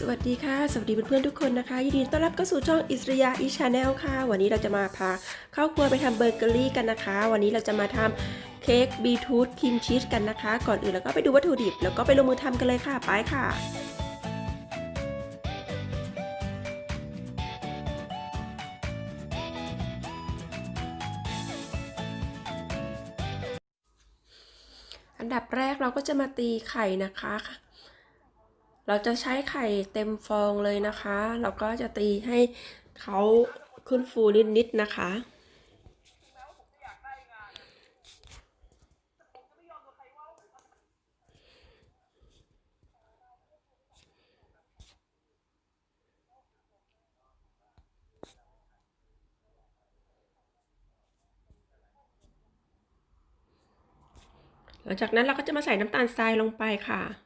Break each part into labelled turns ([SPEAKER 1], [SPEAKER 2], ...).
[SPEAKER 1] สวัสดีค่ะ สวัสดีเพื่อนๆทุกคนนะคะ ยินดีต้อนรับเข้าสู่ช่องอิสริยาอีชาแนลค่ะ วันนี้เราจะมาพาเข้าครัวไปทำเบเกอรี่กันนะคะ วันนี้เราจะมาทำเค้กบีทูธครีมชีสกันนะคะ ก่อนอื่นเราก็ไปดูวัตถุดิบ แล้วก็ไปลงมือทำกันเลยค่ะ ไปค่ะอันดับแรกเราก็จะมาตีไข่นะคะ เราจะใช้ไข่เต็มฟองเลยนะคะ เราก็จะตีให้เขาขึ้นฟูนิดๆนะคะ หลังจากนั้นเราก็จะมาใส่น้ำตาลทรายลงไปค่ะ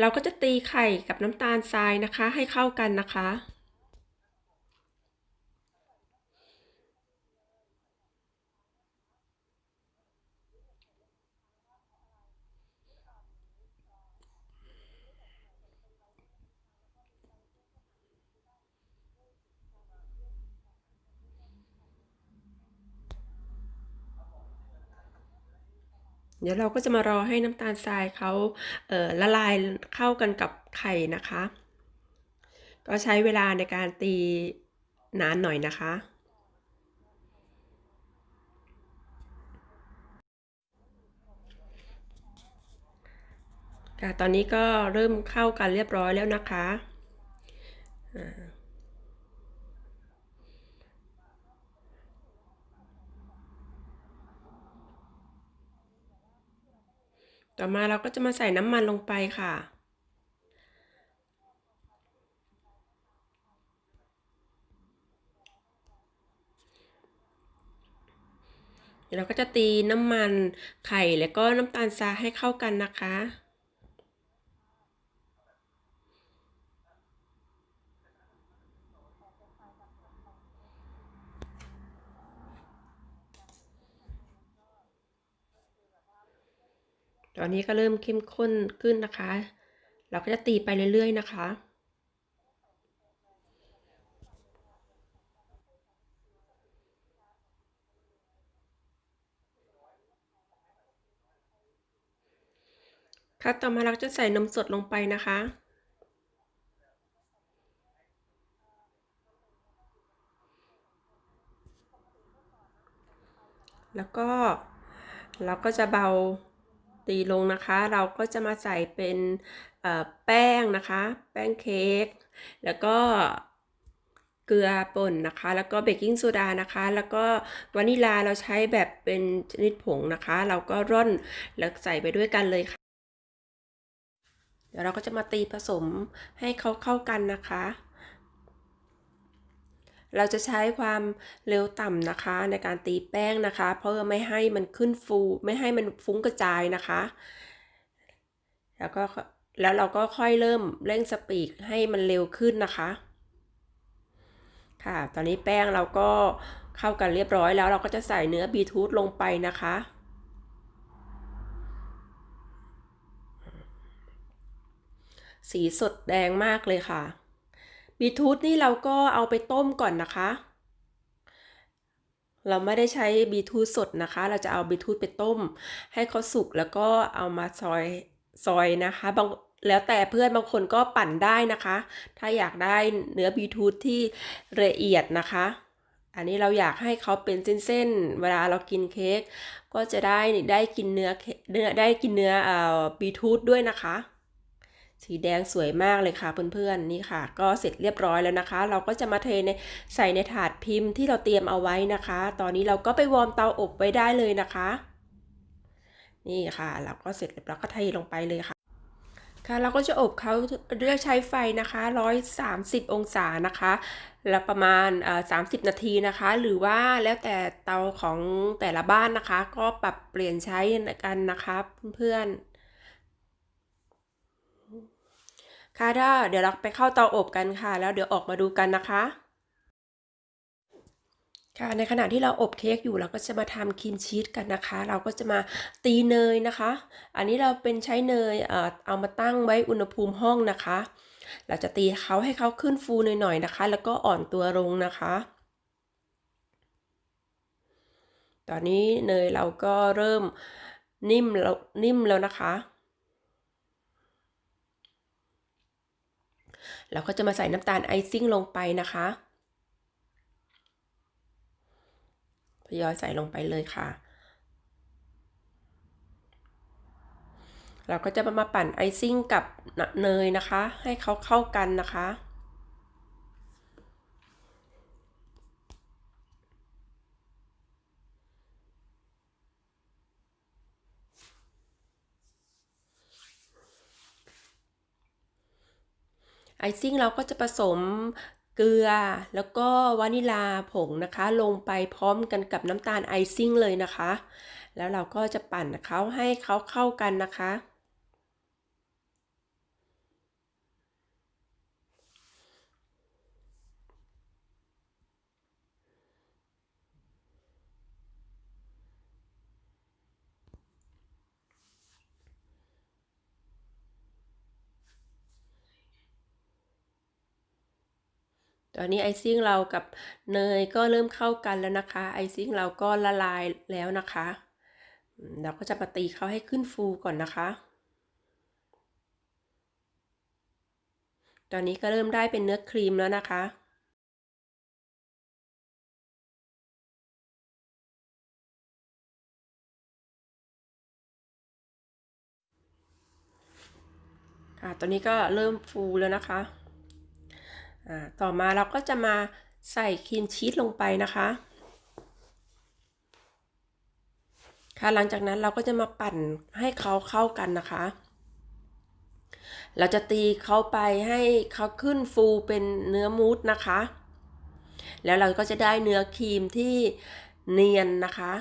[SPEAKER 1] เราก็จะตีไข่กับน้ำตาลทรายนะคะ ให้เข้ากันนะคะ เดี๋ยวเราก็จะมารอให้น้ำตาลทรายเขาเละลายเข้ากันกับไข่นะคะ ก็ใช้เวลาในการตีนานหน่อยนะคะค่ะตอนนี้ก็เริ่มเข้ากันเรียบร้อยแล้วนะคะ ต่อมาเราก็จะมาใส่น้ำมันลงไปค่ะเดี๋ยวเราก็จะตีน้ำมันไข่แล้วก็น้ำตาลทรายให้เข้ากันนะคะ ตอนนี้ก็เริ่มเข้มข้นขึ้นนะคะ เราก็จะตีไปเรื่อยๆนะคะค่ะต่อมาเราจะใส่นมสดลงไปนะคะแล้วก็เราก็จะเบา ตีลงนะคะ เราก็จะมาใส่เป็นแป้งนะคะ แป้งเค้กแล้วก็เกลือป่นนะคะ แล้วก็เบกกิ้งโซดานะคะ แล้วก็วานิลาเราใช้แบบเป็นชนิดผงนะคะ เราก็ร่อนแล้วใส่ไปด้วยกันเลยค่ะ เดี๋ยวเราก็จะมาตีผสมให้เขาเข้ากันนะคะ เราจะใช้ความเร็วต่ำนะคะ ในการตีแป้งนะคะ เพื่อไม่ให้มันขึ้นฟู ไม่ให้มันฟุ้งกระจายนะคะ แล้วก็แล้วเราก็ค่อยเริ่มเร่งสปีดให้มันเร็วขึ้นนะคะ ค่ะ ตอนนี้แป้งเราก็เข้ากันเรียบร้อยแล้วเราก็จะใส่เนื้อบีทูธลงไปนะคะ สีสดแดงมากเลยค่ะ บีทูธนี่เราก็เอาไปต้มก่อนนะคะ เราไม่ได้ใช้บีทูธสดนะคะ เราจะเอาบีทูธไปต้ม ให้เขาสุกแล้วก็เอามาซอยซอยนะคะบางแล้วแต่เพื่อนบางคนก็ปั่นได้นะคะ ถ้าอยากได้เนื้อบีทูธที่ละเอียดนะคะ อันนี้เราอยากให้เขาเป็นเส้นๆ เวลาเรากินเค้กก็จะได้ได้กินเนื้อเนื้อได้กินเนื้อเอ่อบีทูธด้วยนะคะ สีแดงสวยมากเลยค่ะเพื่อนๆนี่ค่ะ ก็เสร็จเรียบร้อยแล้วนะคะ เราก็จะมาเทในใส่ในถาดพิมพ์ที่เราเตรียมเอาไว้นะคะ ตอนนี้เราก็ไปวอร์มเตาอบไว้ได้เลยนะคะ นี่ค่ะ เราก็เสร็จแล้วก็เทลงไปเลยค่ะ ค่ะเราก็จะอบเขาเลือกใช้ไฟนะคะ 130 องศานะคะแล้วประมาณเอ่อ30นาทีนะคะ หรือว่าแล้วแต่เตาของแต่ละบ้านนะคะ ก็ปรับเปลี่ยนใช้กันนะคะเพื่อนๆ ค่ะเดี๋ยวเราไปเข้าเตาอบกันค่ะ แล้วเดี๋ยวออกมาดูกันนะคะ ค่ะในขณะที่เราอบเค้กอยู่เราก็จะมาทำครีมชีสกันนะคะ เราก็จะมาตีเนยนะคะ อันนี้เราเป็นใช้เนยเอ่อเอามาตั้งไว้อุณหภูมิห้องนะคะ เราจะตีเขาให้เขาขึ้นฟูหน่อยๆนะคะ แล้วก็อ่อนตัวลงนะคะ ตอนนี้เนยเราก็เริ่มนิ่มแล้วนิ่มแล้วนะคะ เราก็จะมาใส่น้ำตาลไอซิ่งลงไปนะคะทยอยใส่ลงไปเลยค่ะ เราก็จะมาปั่นไอซิ่งกับเนยนะคะ ให้เขาเข้ากันนะคะ ไอซิ่งเราก็จะผสมเกลือแล้วก็วานิลาผงนะคะ ลงไปพร้อมกันกับน้ำตาลไอซิ่งเลยนะคะ แล้วเราก็จะปั่นเขาให้เขาเข้ากันนะคะ ตอนนี้ไอซิ่งเรากับเนยก็เริ่มเข้ากันแล้วนะคะ ไอซิ่งเราก็ละลายแล้วนะคะ เราก็จะมาตีเขาให้ขึ้นฟูก่อนนะคะ ตอนนี้ก็เริ่มได้เป็นเนื้อครีมแล้วนะคะค่ะตอนนี้ก็เริ่มฟูแล้วนะคะ ต่อมาเราก็จะมาใส่ครีมชีสลงไปนะคะ ค่ะหลังจากนั้นเราก็จะมาปั่นให้เขาเข้ากันนะคะ เราจะตีเขาไปให้เขาขึ้นฟูเป็นเนื้อมูสนะคะ แล้วเราก็จะได้เนื้อครีมที่เนียนนะคะ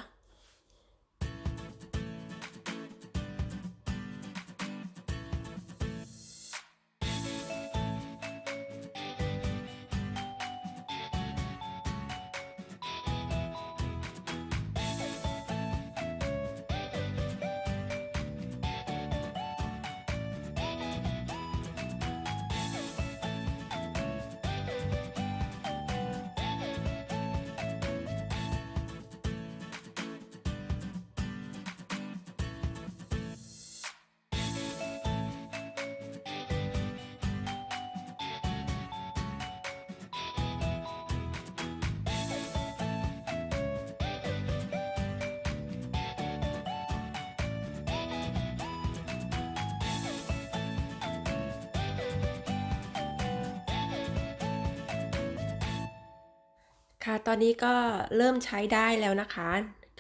[SPEAKER 1] ค่ะ ตอนนี้ก็เริ่มใช้ได้แล้วนะคะ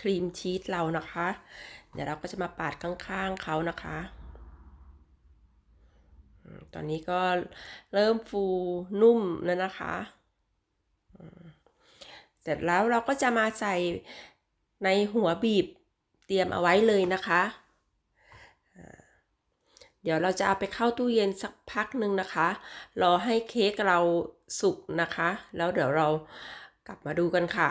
[SPEAKER 1] ครีมชีสเรานะคะ เดี๋ยวเราก็จะมาปาดข้างๆเขานะคะ ตอนนี้ก็เริ่มฟูนุ่มแล้วนะคะ เสร็จแล้วเราก็จะมาใส่ในหัวบีบเตรียมเอาไว้เลยนะคะ เดี๋ยวเราจะเอาไปเข้าตู้เย็นสักพักหนึ่งนะคะ รอให้เค้กเราสุกนะคะ แล้วเดี๋ยวเรา กลับมาดูกันค่ะ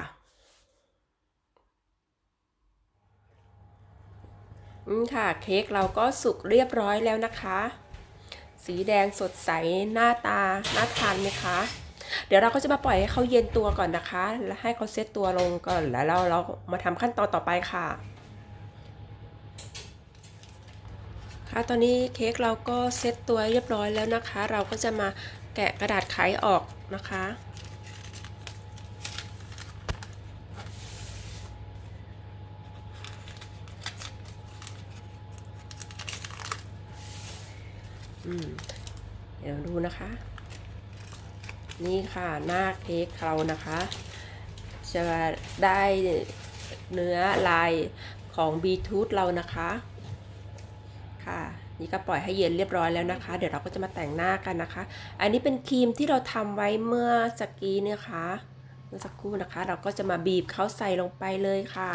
[SPEAKER 1] อืมค่ะ เค้กเราก็สุกเรียบร้อยแล้วนะคะ สีแดงสดใสหน้าตาน่าทานไหมคะ เดี๋ยวเราก็จะมาปล่อยให้เขาเย็นตัวก่อนนะคะ แล้วให้เขาเซตตัวลงก่อนแล้วเราเรามาทำขั้นตอนต่อไปค่ะค่ะตอนนี้เค้กเราก็เซตตัวเรียบร้อยแล้วนะคะ เราก็จะมาแกะกระดาษไขออกนะคะ เดี๋ยวดูนะคะ นี่ค่ะหน้าเค้กเรานะคะ จะได้เนื้อลายของบีทูธเรานะคะ ค่ะนี่ก็ปล่อยให้เย็นเรียบร้อยแล้วนะคะ เดี๋ยวเราก็จะมาแต่งหน้ากันนะคะ อันนี้เป็นครีมที่เราทำไว้เมื่อสักกี้เนี่ยค่ะเมื่อสักครู่นะคะ เราก็จะมาบีบเขาใส่ลงไปเลยค่ะ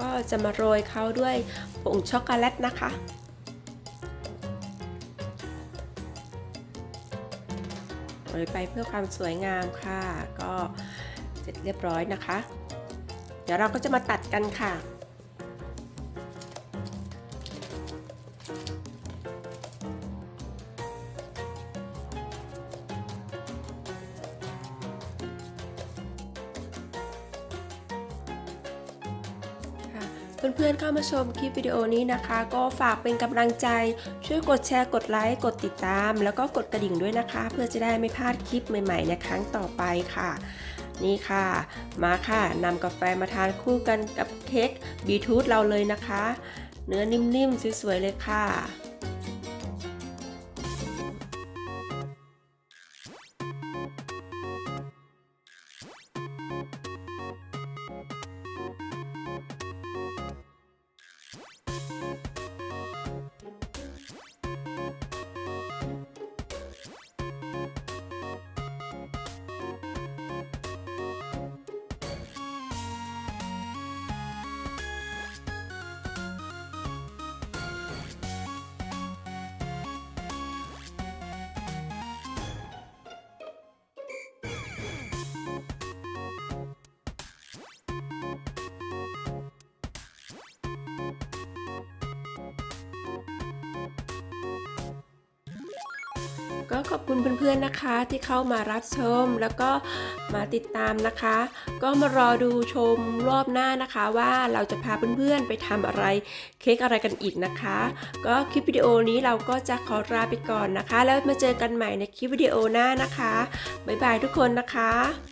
[SPEAKER 1] ก็จะมาโรยเขาด้วยผงช็อกโกแลตนะคะโรยไปเพื่อความสวยงามค่ะ ก็เสร็จเรียบร้อยนะคะ เดี๋ยวเราก็จะมาตัดกันค่ะ เพื่อนๆเข้ามาชมคลิปวิดีโอนี้นะคะ ก็ฝากเป็นกำลังใจ ช่วยกดแชร์กดไลค์กดติดตาม แล้วก็กดกระดิ่งด้วยนะคะ เพื่อจะได้ไม่พลาดคลิปใหม่ๆในครั้งต่อไปค่ะ นี่ค่ะ มาค่ะนำกาแฟมาทานคู่กันกับเค้กบีทูธเราเลยนะคะ เนื้อนิ่มๆสวยๆเลยค่ะ็ขอบคุณเพื่อนๆนะคะที่เข้ามารับชมแล้วก็มาติดตามนะคะ ก็มารอดูชมรอบหน้านะคะว่าเราจะพาเพื่อนๆไปทำอะไรเค้กอะไรกันอีกนะคะ ก็คลิปวิดีโอนี้เราก็จะขอลาไปก่อนนะคะ แล้วมาเจอกันใหม่ในคลิปวิดีโอหน้านะคะบ๊ายบายทุกคนนะคะ